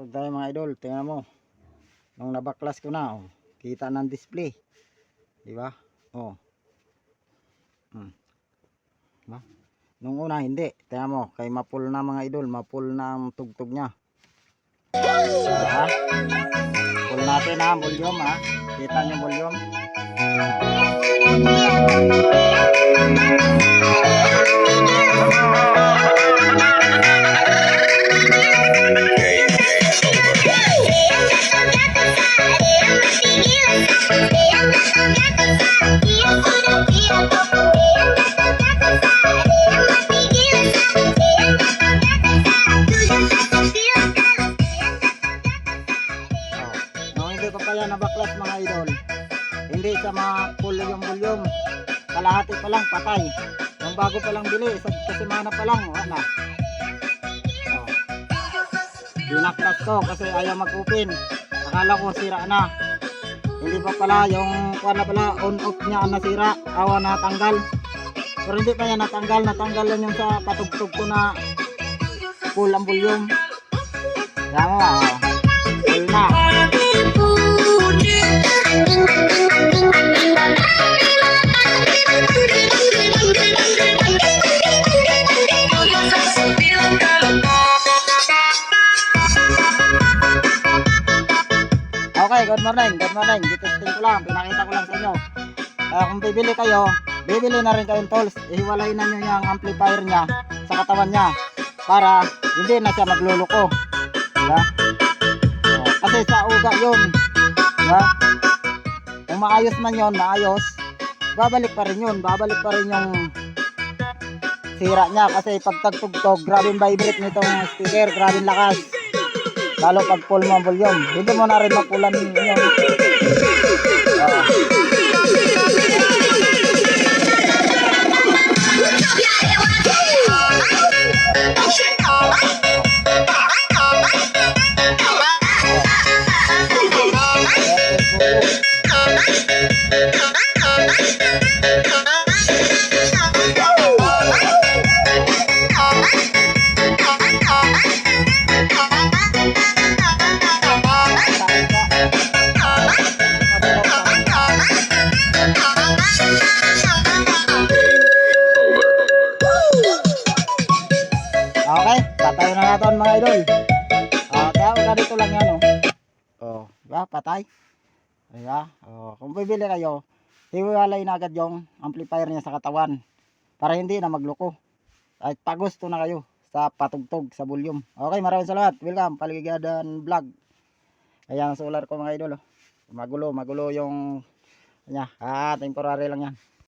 Tugtog tayo mga idol. Tingnan mo. Nung nabaklas ko na, oh, kita ng display. Di ba? Oh. Hmm. Diba? Nung una hindi. Tingnan mo, kay mapul na mga idol, mapul na ang tugtog niya. Diba? Pull natin ha, volume ha. Kita niyo volume. Hindi ko pa yan nabaklas mga idol, hindi sa mga yung volume. Kalahati pa lang, patay. Nung bago pa lang bili, sa kasimana pa lang, wala. Oh. Binaklas ko kasi ayaw mag-open. Akala ko sira na. Hindi pa pala yung kuha na pala on off niya nasira. Awa na tanggal. Pero hindi pa yan natanggal. Natanggal lang yung sa patugtog ko na full ang volume. Yan mo, good morning, good morning. Ditesting ko lang, pinakita ko lang sa inyo. Kaya kung bibili kayo, bibili na rin kayong tools. Ihiwalayin na nyo yung amplifier niya sa katawan niya para hindi na siya magluluko. Diba? Oh, kasi sa uga yun. Diba? Kung maayos man yun, maayos, babalik pa rin yun. Babalik pa rin yung sira niya kasi pag tagtugtog, grabe yung vibrate nitong speaker, grabe yung lakas. Lalo pag full mo ang volume. Hindi mo na rin mapulan yung natin mga idol. Ah, kaya uga dito lang yan oh. Oh, diba? Patay. Diba? Oh, kung bibili kayo, hiwalay na agad yung amplifier niya sa katawan para hindi na magloko. At pagusto na kayo sa patugtog sa volume. Okay, maraming salamat. Welcome, Paligadan Vlog. Ayan, solar ko mga idol. Oh. Magulo, magulo yung kanya. Ah, temporary lang yan.